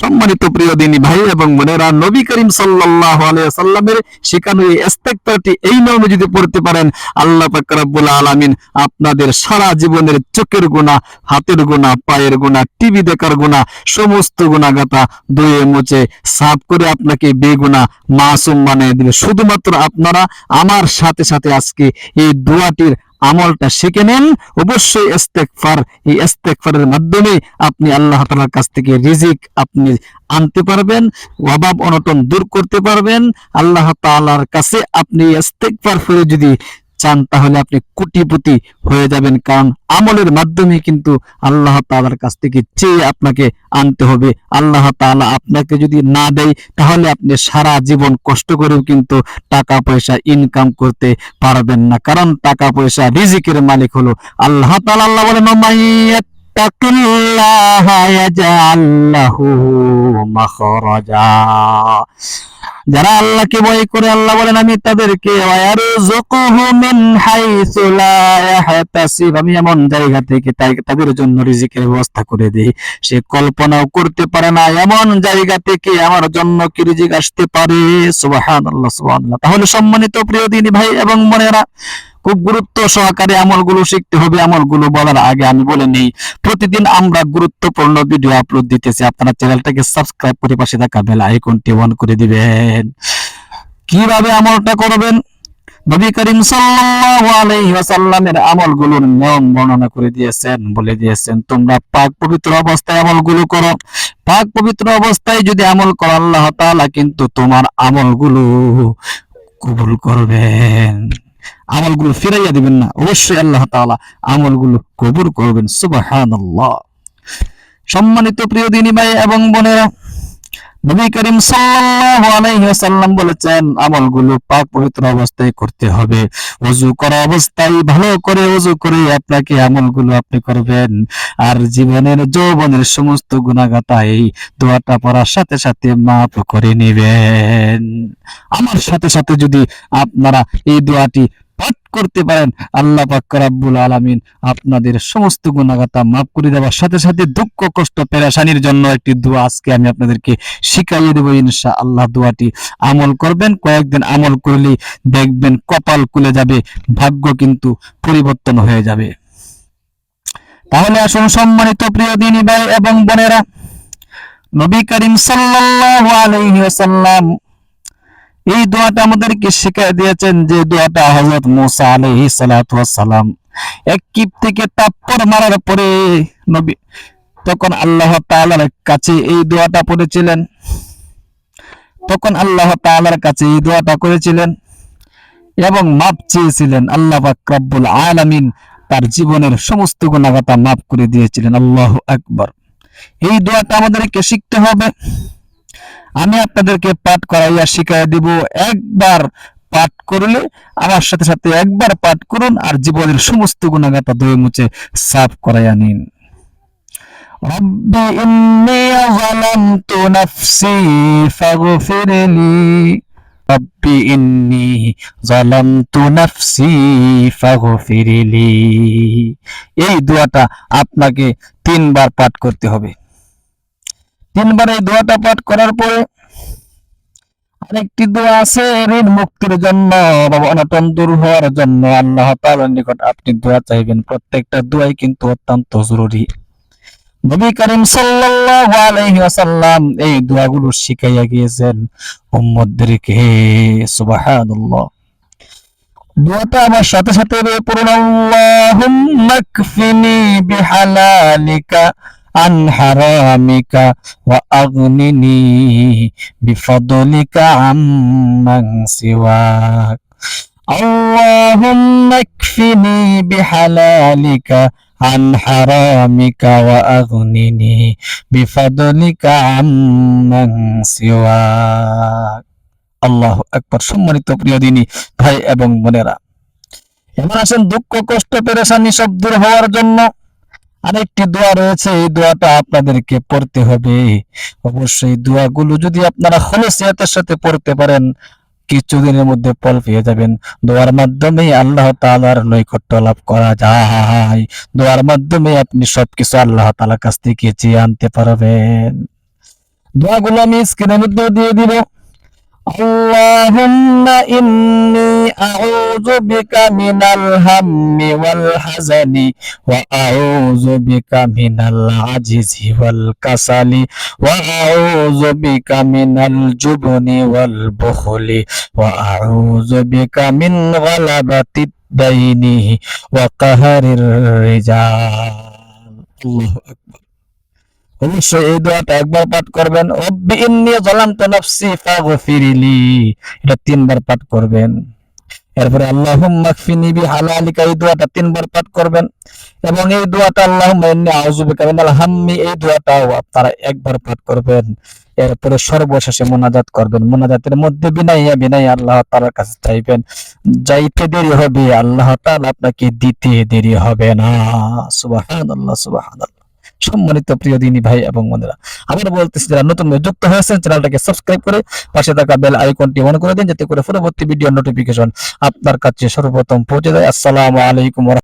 সম্মানিত প্রিয় দিনী ভাই এবং বোনেরা, নবী করিম সাল্লাল্লাহু আলাইহি সাল্লামের শেখানো এই ইস্তেগফারটি এই নিয়মে যদি পড়তে পারেন, আল্লাহ পাক রব্বুল আলামিন আপনাদের সারা জীবনের চোখের গুনাহ, হাতের গুনাহ, পায়ের গুনাহ, টিভি দেখার গুনাহ, সমস্ত গুনাহগাতা ধুয়ে মুছে সাফ করে আপনাকে বেগুনা মাসুম বানিয়ে দিবে। শুধুমাত্র আপনারা, আমার সাথে সাথে আজকে এই দোয়াটির আমলটা শিখে নেন। অবশ্যই ইস্তেকফার এই ইস্তেকফারের মাধ্যমে আপনি আল্লাহ তালার কাছ থেকে রিজিক আপনি আনতে পারবেন, অভাব অনটন দূর করতে পারবেন। আল্লাহ তালার কাছে আপনি ইস্তেকফার করে যদি চান, তাহলে আপনি কোটিপতি হয়ে যাবেন। কারণ আমলের মাধ্যমে কিন্তু আল্লাহ তালার কাছ থেকে চেয়ে আপনাকে আনতে হবে। আল্লাহ তালা আপনাকে যদি না দেয়, তাহলে আপনি সারা জীবন কষ্ট করেও কিন্তু টাকা পয়সা ইনকাম করতে পারবেন না। কারণ টাকা পয়সা রিজিকের মালিক হলো আল্লাহ তালা আল্লাহ বলেন যারা আল্লাহকে ভয় করে, আল্লাহ বলেন, আমি তাদেরকে আমি এমন জায়গা থেকে তাদের জন্য রিজিকের ব্যবস্থা করে দিই। সে কল্পনাও করতে পারে না, এমন জায়গা থেকে আমার জন্য কি রিজিক আসতে পারে? সুবহানাল্লাহ। তাহলে সম্মানিত প্রিয় দিনী ভাই এবং বোনেরা খুব গুরুত্ব সহকারে আমলগুলো শিখতে হবে, আমলগুলো বলার আগে আমি বলে নেই। প্রতিদিন আমরা গুরুত্বপূর্ণ ভিডিও আপলোড দিতেছি। আপনারা চ্যানেলটাকে সাবস্ক্রাইব করে পাশে থাকা বেল আইকনটি অন করে দিবেন। কীভাবে আমলটা করবেন? নবী করিম সাল্লাল্লাহু আলাইহি ওয়াসাল্লামের আমলগুলোর নিয়ম বর্ণনা করে দিয়েছেন, বলে দিয়েছেন, তোমরা পাক পবিত্র অবস্থায় আমলগুলো করো। পাক পবিত্র অবস্থায় যদি আমল করো, আল্লাহ তাআলা কিন্তু তোমার আমলগুলো কবুল করবেন। আমলগুলো ফিরাইয়া দিবেন না। অবশ্যই আল্লাহ তাআলা আমলগুলো কবুল করবেন। সুবহানাল্লাহ। সম্মানিত প্রিয় দিনী ভাই এবং বোনেরা, নবী করিম ওয়াসাল্লাম বলেছেন, আমলগুলো পাক পবিত্র অবস্থায় করতে হবে। ওযু করা অবস্থায় ভালো করে ওযু করে আপনাকে আমলগুলো আপনি করবেন। আর জীবনের যৌবনের সমস্ত গুণাগাতা এই দোয়াটা পড়ার সাথে সাথে মাফ করে নেবেন। আমার সাথে সাথে যদি আপনারা এই দোয়াটি করতে পারেন। আল্লাহ পাক রাব্বুল আলামিন আপনাদের সমস্ত গুণাগাতা মাফ করে দেওয়ার সাথে সাথে দুঃখ, কষ্ট, পেরেশানির জন্য একটি দোয়া আজকে আমি আপনাদেরকে শিখাইয়ে দেবো ইনশা আল্লাহ দোয়াটি আমল করবেন, কয়েকদিন আমল করলেই দেখবেন কপাল খুলে যাবে, ভাগ্য কিন্তু পরিবর্তন হয়ে যাবে। তাহলে আসুন সম্মানিত প্রিয় দিনী ভাই এবং বোনেরা, নবী করিম সাল্লাল্লাহু আলাইহি ওয়াসাল্লাম এই দোয়াটা আমাদেরকে শিখিয়ে দিয়েছেন যে দোয়াটা হযরত মুসা সালাতু ওয়াসসালাম। এক কিপ থেকে তাপ্পর মারার পরে নবী তখন আল্লাহ তাআলার কাছে এই দোয়াটা পড়েছিলেন। তখন আল্লাহ তাআলার কাছে এই দোয়াটা করেছিলেন এবং মাপ চেয়েছিলেন। আল্লাহ পাক রব্বুল আলামিন তার জীবনের সমস্ত গুণাগাতা মাফ করে দিয়েছিলেন। আল্লাহ আকবার। এই দোয়াটা আমাদেরকে শিখতে হবে। আমি আপনাদেরকে পাঠ করাইয়া শিখাইয়া দিব একবার পাঠ করলে আমার সাথে সাথে একবার পাঠ করুন আর জীবনের সমস্ত গুণাগাতা ধুয়ে মুছে সাফ করাইয়া নিন ربي إني ظلمت نفسي فاغفر لي ربي إني ظلمت نفسي فاغفر لي এই দোয়াটা আপনাকে তিনবার পাঠ করতে হবে তিনবার এই দোয়াটা পাঠ করার পরে আরেকটি দোয়া আছে, ঋণ মুক্তির জন্য বা অনটন দূর হওয়ার জন্য। আল্লাহ তাআলার নিকট আপনি দোয়া চাইবেন। প্রত্যেকটা দোয়াই কিন্তু অত্যন্ত জরুরি। নবী করিম সাল্লাল্লাহু আলাইহি ওয়াসাল্লাম এই দোয়াগুলো শিখাইয়া গিয়েছেন উম্মতদেরকে। সুবহানাল্লাহ। দোয়াটা আমার সাথে সাথে পড়ুন, আল্লাহুম্মা বিহালালিকা عن حرامك وأغنني بفضلك عمن سواك اللهم اكفني بحلالك عن حرامك وأغنني بفضلك عمن سواك আল্লাহ একবার সম্মানিত প্রিয় দিনী ভাই এবং বোনেরা এমন আসেন দুঃখ কষ্ট পেরেশানি সব দূর হওয়ার জন্য আরেকটি দোয়া রয়েছে, এই দোয়াটা আপনাদেরকে পড়তে হবে। অবশ্যই দোয়াগুলো যদি আপনারা খলসিয়াতের সাথে পড়তে পারেন, কিছুদিনের মধ্যে ফল পেয়ে যাবেন। দোয়ার মাধ্যমে আল্লাহ তাআলার নৈকট্য লাভ করা যায়। দোয়ার মাধ্যমে আপনি সবকিছু আল্লাহ তাআলার কাছ থেকে চেয়ে আনতে পারবেন। দোয়াগুলো আমি স্ক্রিনের মধ্যে দিয়ে দিব। اللهم إني أعوذ بك من الهم والحزن وأعوذ بك من العجز والكسل وأعوذ بك من الجبن والبخل وأعوذ بك من غلبة الدين وقهر الرجال الله أكبر অবশ্যই এই দোয়াটা একবার পাঠ করবেন। এটা তিনবার পাঠ করবেন। এরপরে তিনবার পাঠ করবেন। এবং এই দোয়াটা এই দোয়াটাও আপনারা একবার পাঠ করবেন। এরপরে সর্বশেষে মোনাজাত করবেন। মোনাজাতের মধ্যে বিনাইয়া বিনাই আল্লাহ তাআলার কাছে চাইবেন, যাইতে দেরি হবে, আল্লাহ তাআলা আপনাকে দিতে দেরি হবে না। সুবহানাল্লাহ সুবহানাল্লাহ। সম্মানিত প্রিয় দিনী ভাই এবং বন্ধুরা আবার বলতেছি, যারা নতুন যুক্ত হয়েছেন, চ্যানেলটাকে সাবস্ক্রাইব করে পাশে থাকা বেল আইকনটি অন করে দিন, যাতে করে পরবর্তী ভিডিও নোটিফিকেশন আপনার কাছে সর্বপ্রথম পৌঁছে যায়। আসসালামু আলাইকুম